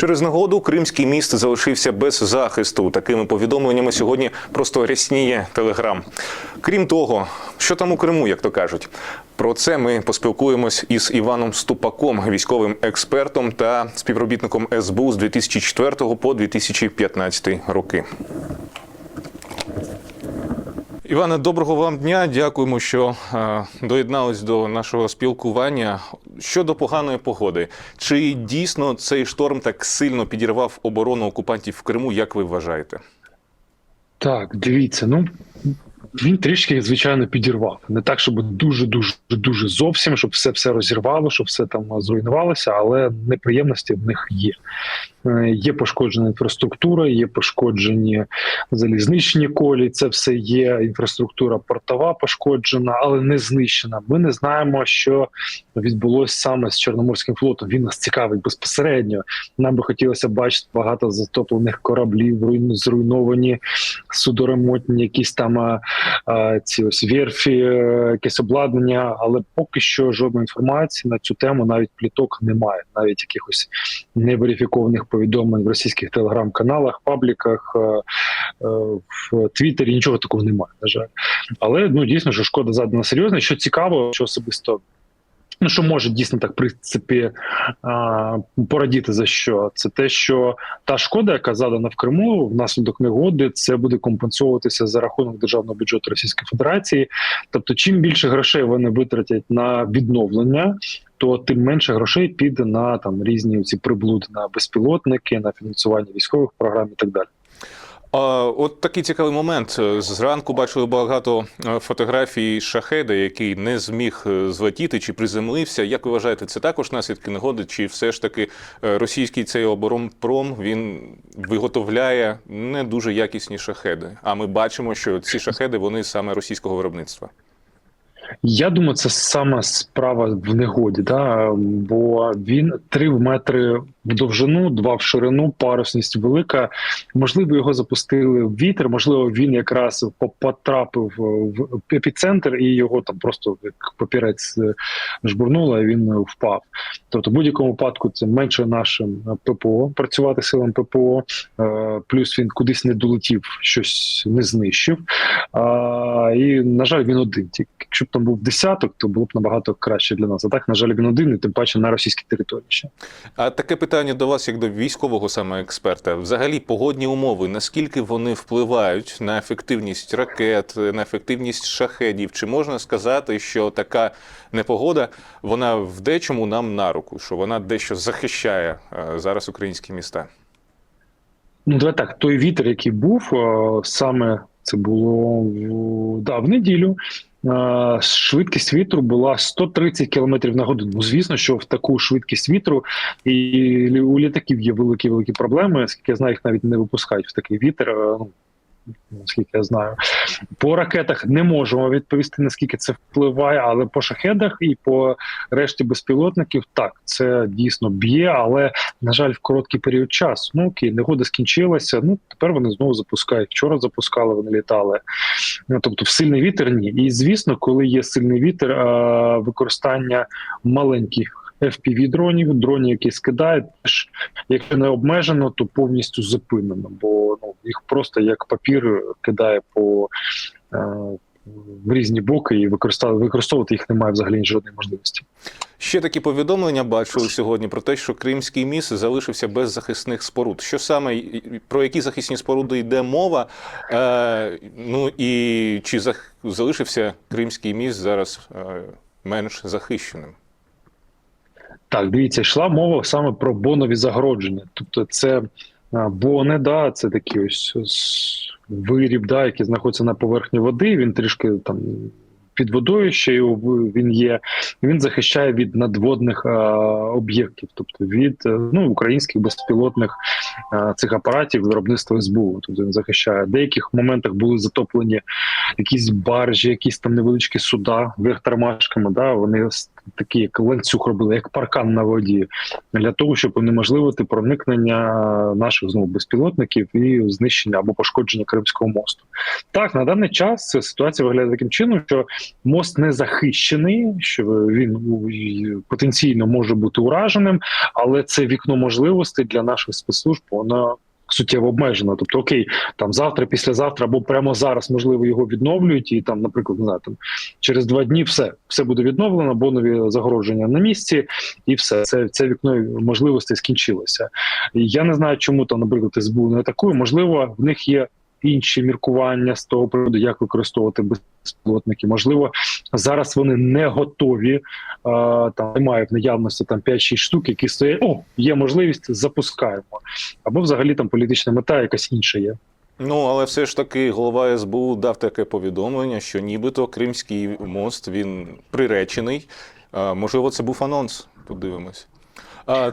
Через нагоду Кримський міст залишився без захисту. Такими повідомленнями сьогодні просто рясніє телеграм. Крім того, що там у Криму, як то кажуть. Про це ми поспілкуємось із Іваном Ступаком, військовим експертом та співробітником СБУ з 2004 по 2015 роки. Іване, доброго вам дня. Дякуємо, що е, доєднались до нашого спілкування. Щодо поганої погоди, чи дійсно цей шторм так сильно підірвав оборону окупантів в Криму, як ви вважаєте? Так, дивіться, ну він трішки, звичайно, підірвав. Не так, щоб дуже дуже дуже зовсім, щоб все все розірвало, щоб все там зруйнувалося, але неприємності в них є. Е, Є пошкоджена інфраструктура, є пошкоджені залізничні колі. Це все є. Інфраструктура портова пошкоджена, але не знищена. Ми не знаємо, що відбулося саме з Чорноморським флотом. Він нас цікавить безпосередньо. Нам би хотілося бачити багато затоплених кораблів, зруйновані судоремонтні, якісь там а, а, ці ось верфі, е, якесь обладнання. Але поки що жодної інформації на цю тему, навіть пліток немає, навіть якихось неверифікованих повідомлень в російських телеграм-каналах, пабліках, е, е, в Твіттері. Нічого такого немає. На жаль, але ну дійсно, що шкода задана серйозна. Що цікаво, що особисто. Ну, що може дійсно так в принципі порадіти за що? Це те, що та шкода, яка задана в Криму внаслідок негоди, це буде компенсовуватися за рахунок державного бюджету Російської Федерації. Тобто, чим більше грошей вони витратять на відновлення, то тим менше грошей піде на там різні ці приблуди на безпілотники, на фінансування військових програм і так далі. От такий цікавий момент. Зранку бачили багато е, фотографій шахеда, який не зміг е, злетіти чи приземлився. Як ви вважаєте, це також наслідки негоди? Чи все ж таки е, російський цей оборонпром він виготовляє не дуже якісні шахеди? А ми бачимо, що ці шахеди вони саме російського виробництва. Я думаю, це саме справа в негоді, да? бо він 3 метри в довжину, 2 в ширину, парусність велика. Можливо, його запустили в вітер, можливо, він якраз потрапив в епіцентр і його там просто як папірець е, жбурнуло, і він впав. Тобто, в будь-якому випадку це менше нашим ППО працювати силам ППО, е, плюс він кудись не долетів, щось не знищив. І, на жаль, він один. Тільки якщо б там був десяток, то було б набагато краще для нас. А так, на жаль, він один, і тим паче на російській території ще. А таке питання до вас, як до військового саме експерта. Взагалі, погодні умови, наскільки вони впливають на ефективність ракет, на ефективність шахедів? Чи можна сказати, що така непогода вона в дечому нам на руку, що вона дещо захищає е, зараз українські міста? Ну, давай так, той вітер, який був, е, саме це було в, да, в неділю. е, Швидкість вітру була 130 км на годину. Ну, звісно, що в таку швидкість вітру і у літаків є великі великі проблеми. Скільки я знаю, їх навіть не випускають в такий вітер. е, Ну наскільки я знаю, по ракетах не можемо відповісти наскільки це впливає, але по шахедах і по решті безпілотників так це дійсно б'є, але на жаль, в короткий період часу. Ну окей, негода скінчилася. Ну тепер вони знову запускають. Вчора запускали, вони літали. Ну, тобто, в сильний вітер ні. І звісно, коли є сильний вітер, використання маленьких. Fpv дронів, дронів, які скидають, якщо не обмежено, то повністю зупинено, бо ну їх просто як папір кидає по е, в різні боки, і використовувати, їх немає взагалі жодної можливості. Ще такі повідомлення бачили сьогодні про те, що Кримський міст залишився без захисних споруд. Що саме про які захисні споруди йде мова? Е, ну і чи залишився Кримський міст зараз е, менш захищеним? Так, дивіться, йшла мова саме про бонові загородження. Тобто, це бони, да, це такі ось, виріб, да, який знаходиться на поверхні води. Він трішки там під водою ще він є. Він захищає від надводних а, об'єктів, тобто від е, ну, українських безпілотних а, цих апаратів виробництва СБУ. Тобто він захищає. В деяких моментах були затоплені якісь баржі, якісь там невеличкі суда вверх тормашками. Да, вони такий як ланцюг робили, як паркан на воді, для того, щоб унеможливити проникнення наших знову безпілотників і знищення або пошкодження Кримського мосту. Так, на даний час ситуація виглядає таким чином, що мост не захищений, що він потенційно може бути ураженим, але це вікно можливостей для наших спецслужб воно суттєво обмежено. Тобто, окей, там завтра, післязавтра або прямо зараз можливо його відновлюють, і там, наприклад, не знаю, там через два дні все, все буде відновлено, бо нові загородження на місці, і все це, це вікно можливостей скінчилося. Я не знаю, чому там, наприклад, СБУ не атакує. Можливо, в них є інші міркування з того приводу, як використовувати безпілотники. Можливо, зараз вони не готові. е, Там немає в наявності там 5-6 штук, які стоять. О, є можливість, запускаємо. Або взагалі там політична мета якась інша є. Ну, але все ж таки голова СБУ дав таке повідомлення, що нібито Кримський мост він приречений. А, можливо, це був анонс. Подивимось.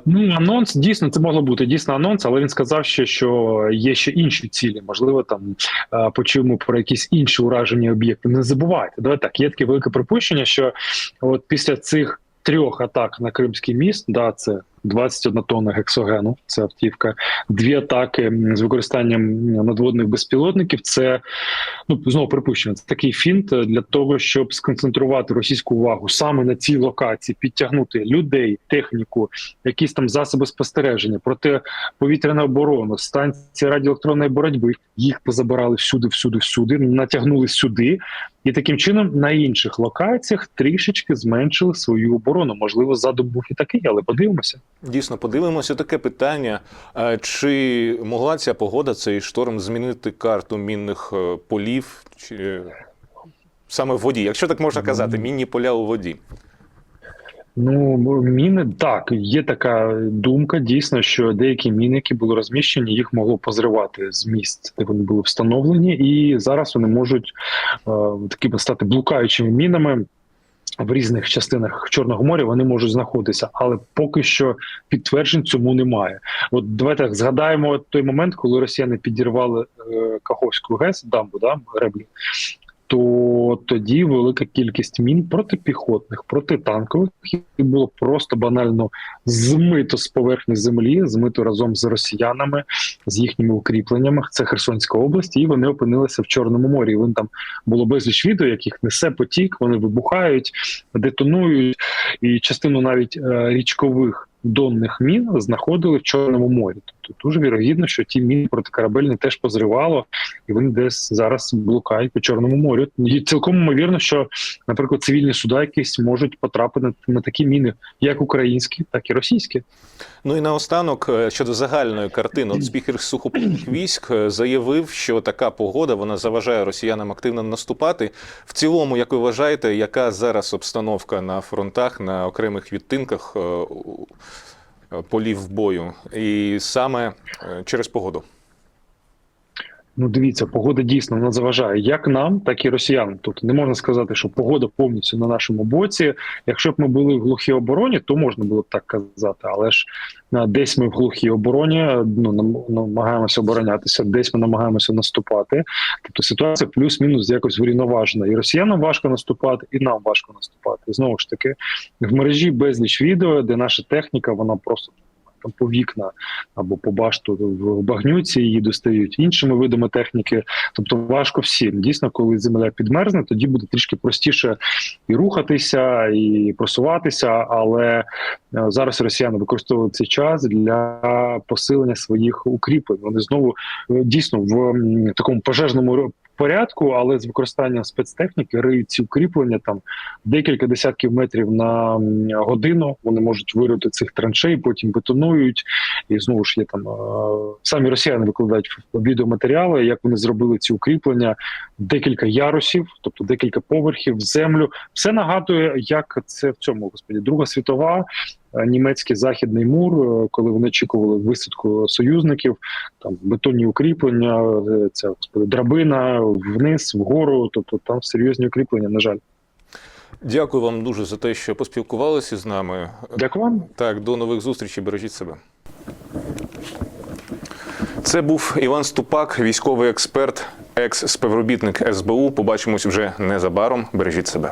Ну, анонс дійсно це могло бути дійсно анонс, але він сказав ще, що є ще інші цілі. Можливо, там почуємо про якісь інші уражені об'єкти. Не забувайте, давай так. Є таке велике припущення, що от після цих трьох атак на Кримський міст, да, це 21 тонна гексогену, це автівка, дві атаки з використанням надводних безпілотників. Це ну знову припущення. Це такий фінт для того, щоб сконцентрувати російську увагу саме на цій локації, підтягнути людей, техніку, якісь там засоби спостереження, протиповітряну оборону, станції радіоелектронної боротьби. Їх позабирали всюди, всюди, всюди, натягнули сюди, і таким чином на інших локаціях трішечки зменшили свою оборону. Можливо, задум був і такий, але подивимося. Дійсно, подивимося таке питання. Чи могла ця погода, цей шторм, змінити карту мінних е, полів? Чи саме в воді? Якщо так можна казати, мінні поля у воді. Ну міни так є така думка. Дійсно, що деякі міни, які були розміщені, їх могло позривати з місць, де вони були встановлені, і зараз вони можуть е, такими стати блукаючими мінами. В різних частинах Чорного моря вони можуть знаходитися, але поки що підтверджень цьому немає. От давайте згадаємо той момент, коли росіяни підірвали е, Каховську ГЕС, дамбу, да, реблю. То тоді велика кількість мін протипіхотних, протитанкових було просто банально змито з поверхні землі, змито разом з росіянами, з їхніми укріпленнями. Це Херсонська область, і вони опинилися в Чорному морі. Вони там було безліч відео, яких несе потік, вони вибухають, детонують, і частину навіть е, річкових донних мін знаходили в Чорному морі. Тобто дуже вірогідно, що ті міни протикорабельні теж позривало, і вони десь зараз блукають по Чорному морю. І цілком ймовірно, що, наприклад, цивільні суда якісь можуть потрапити на такі міни, як українські, так і російські. Ну і наостанок е, щодо загальної картини, от спікер сухопутних військ е, заявив, що така погода вона заважає росіянам активно наступати. В цілому, як ви вважаєте, яка зараз обстановка на фронтах на окремих відтинках е, полів бою, і саме е, через погоду? Ну, дивіться, погода дійсно вона заважає як нам, так і росіянам. Тобто не можна сказати, що погода повністю на нашому боці. Якщо б ми були в глухій обороні, то можна було б так казати. Але ж а, десь ми в глухій обороні ну нам- намагаємося оборонятися, десь ми намагаємося наступати. Тобто ситуація плюс-мінус якось врівноважена. І росіянам важко наступати, і нам важко наступати. Знову ж таки, в мережі безліч відео, де наша техніка вона просто там по вікна або по башту в багнюці її достають іншими видами техніки. Тобто важко всім. Дійсно, коли земля підмерзне, тоді буде трішки простіше і рухатися, і просуватися. Але е, зараз росіяни використовують цей час для посилення своїх укріплень. Вони знову е, дійсно в такому пожежному порядку, але з використанням спецтехніки риють ці укріплення там декілька десятків метрів на годину. Вони можуть вирити цих траншей, потім бетонують. І знову ж є там е, самі росіяни викладають відеоматеріали, як вони зробили ці укріплення, декілька ярусів, тобто декілька поверхів землю. Все нагадує, як це в цьому господі. Друга світова. Е, Німецький західний мур, е, коли вони очікували висадку союзників, там бетонні укріплення, е, ця господи, драбина вниз, вгору. Тобто там серйозні укріплення. На жаль, Дякую вам дуже за те, що поспілкувалися з нами. дякую вам. Так, до нових зустрічей. Бережіть себе. Це був Іван Ступак, військовий експерт, екс-співробітник СБУ. Побачимось вже незабаром. Бережіть себе.